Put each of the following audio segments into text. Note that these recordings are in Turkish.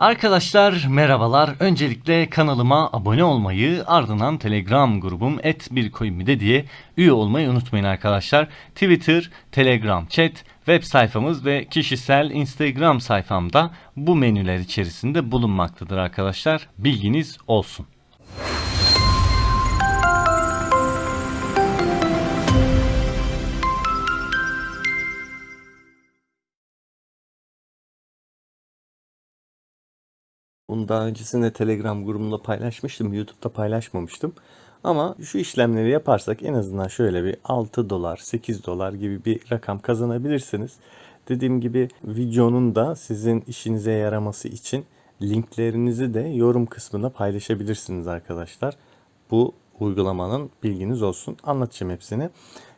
Arkadaşlar merhabalar. Öncelikle kanalıma abone olmayı ardından Telegram grubum @bircoinmide diye üye olmayı unutmayın arkadaşlar. Twitter, Telegram chat, web sayfamız ve kişisel Instagram sayfamda bu menüler içerisinde bulunmaktadır arkadaşlar. Bilginiz olsun. Bunu daha öncesinde Telegram grubumda paylaşmıştım. YouTube'da paylaşmamıştım. Ama şu işlemleri yaparsak en azından şöyle bir 6 dolar, 8 dolar gibi bir rakam kazanabilirsiniz. Dediğim gibi videonun da sizin işinize yaraması için linklerinizi de yorum kısmına paylaşabilirsiniz arkadaşlar. Bu uygulamanın bilginiz olsun. Anlatacağım hepsini.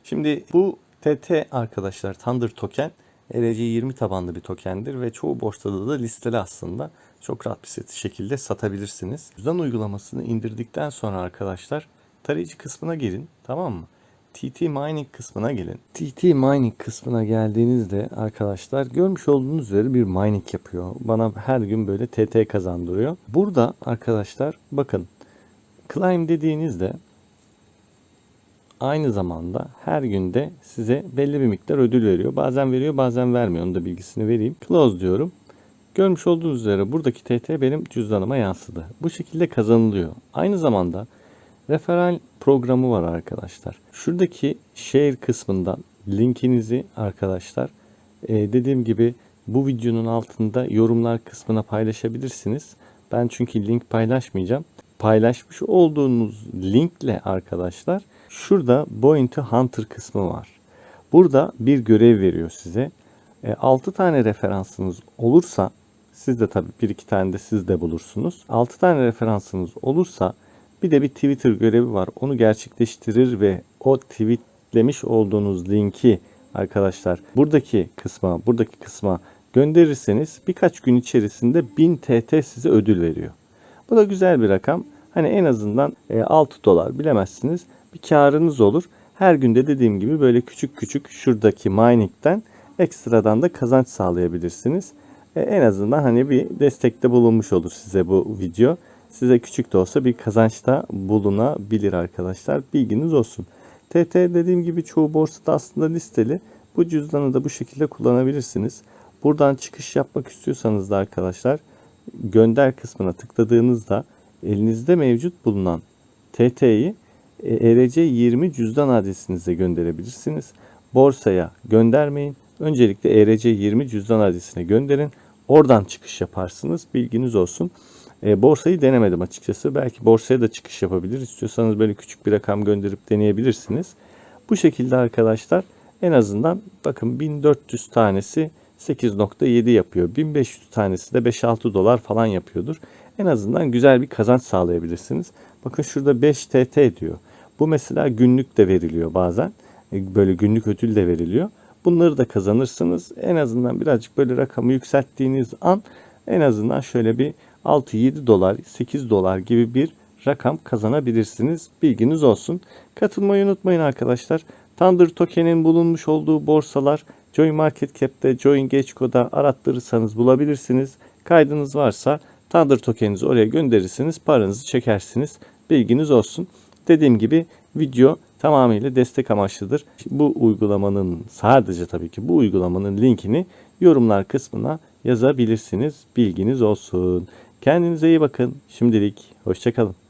Şimdi bu TT arkadaşlar Thunder Token ERC20 tabanlı bir tokendir ve çoğu borsada da listeli aslında. Çok rahat bir şekilde satabilirsiniz. Cüzdan uygulamasını indirdikten sonra arkadaşlar tarayıcı kısmına girin tamam mı? TT Mining kısmına gelin. TT Mining kısmına geldiğinizde arkadaşlar görmüş olduğunuz üzere bir mining yapıyor. Bana her gün böyle TT kazandırıyor. Burada arkadaşlar bakın Climb dediğinizde aynı zamanda her günde size belli bir miktar ödül veriyor. Bazen veriyor bazen vermiyor. Onun da bilgisini vereyim. Close diyorum. Görmüş olduğunuz üzere buradaki TT benim cüzdanıma yansıdı. Bu şekilde kazanılıyor. Aynı zamanda referral programı var arkadaşlar. Şuradaki share kısmından linkinizi arkadaşlar e, dediğim gibi bu videonun altında yorumlar kısmına paylaşabilirsiniz. Ben çünkü link paylaşmayacağım. Paylaşmış olduğunuz linkle arkadaşlar şurada Bounty Hunter kısmı var. Burada bir görev veriyor size. E, 6 tane referansınız olursa siz de tabii bir iki tane de siz de bulursunuz. 6 tane referansınız olursa bir de bir Twitter görevi var. Onu gerçekleştirir ve o tweetlemiş olduğunuz linki arkadaşlar buradaki kısma, buradaki kısma gönderirseniz birkaç gün içerisinde 1000 TT size ödül veriyor. Bu da güzel bir rakam. Hani en azından 6 dolar bilemezsiniz bir karınız olur. Her günde dediğim gibi böyle küçük küçük şuradaki mining'den ekstradan da kazanç sağlayabilirsiniz. E, en azından hani bir destekte bulunmuş olur size bu video. Size küçük de olsa bir kazançta bulunabilir arkadaşlar. Bilginiz olsun. TT dediğim gibi çoğu borsada aslında listeli. Bu cüzdanı da bu şekilde kullanabilirsiniz. Buradan çıkış yapmak istiyorsanız da arkadaşlar gönder kısmına tıkladığınızda elinizde mevcut bulunan TT'yi ERC20 cüzdan adresinize gönderebilirsiniz. Borsaya göndermeyin. Öncelikle ERC20 cüzdan adresine gönderin. Oradan çıkış yaparsınız. Bilginiz olsun. E, borsayı denemedim açıkçası. Belki borsaya da çıkış yapabilir. İstiyorsanız böyle küçük bir rakam gönderip deneyebilirsiniz. Bu şekilde arkadaşlar en azından bakın 1400 tanesi 8.7 yapıyor. 1500 tanesi de 5-6 dolar falan yapıyordur. En azından güzel bir kazanç sağlayabilirsiniz. Bakın şurada 5 TT diyor. Bu mesela günlük de veriliyor bazen. E, böyle günlük ödül de veriliyor. Bunları da kazanırsınız. En azından birazcık böyle rakamı yükselttiğiniz an en azından şöyle bir 6-7 dolar, 8 dolar gibi bir rakam kazanabilirsiniz. Bilginiz olsun. Katılmayı unutmayın arkadaşlar. Thunder Token'in bulunmuş olduğu borsalar Join Market Cap'te, Join Geçko'da arattırırsanız bulabilirsiniz. Kaydınız varsa Thunder Token'inizi oraya gönderirsiniz. Paranızı çekersiniz. Bilginiz olsun. Dediğim gibi video tamamıyla destek amaçlıdır. Bu uygulamanın sadece tabii ki bu uygulamanın linkini yorumlar kısmına yazabilirsiniz. Bilginiz olsun. Kendinize iyi bakın. Şimdilik hoşçakalın.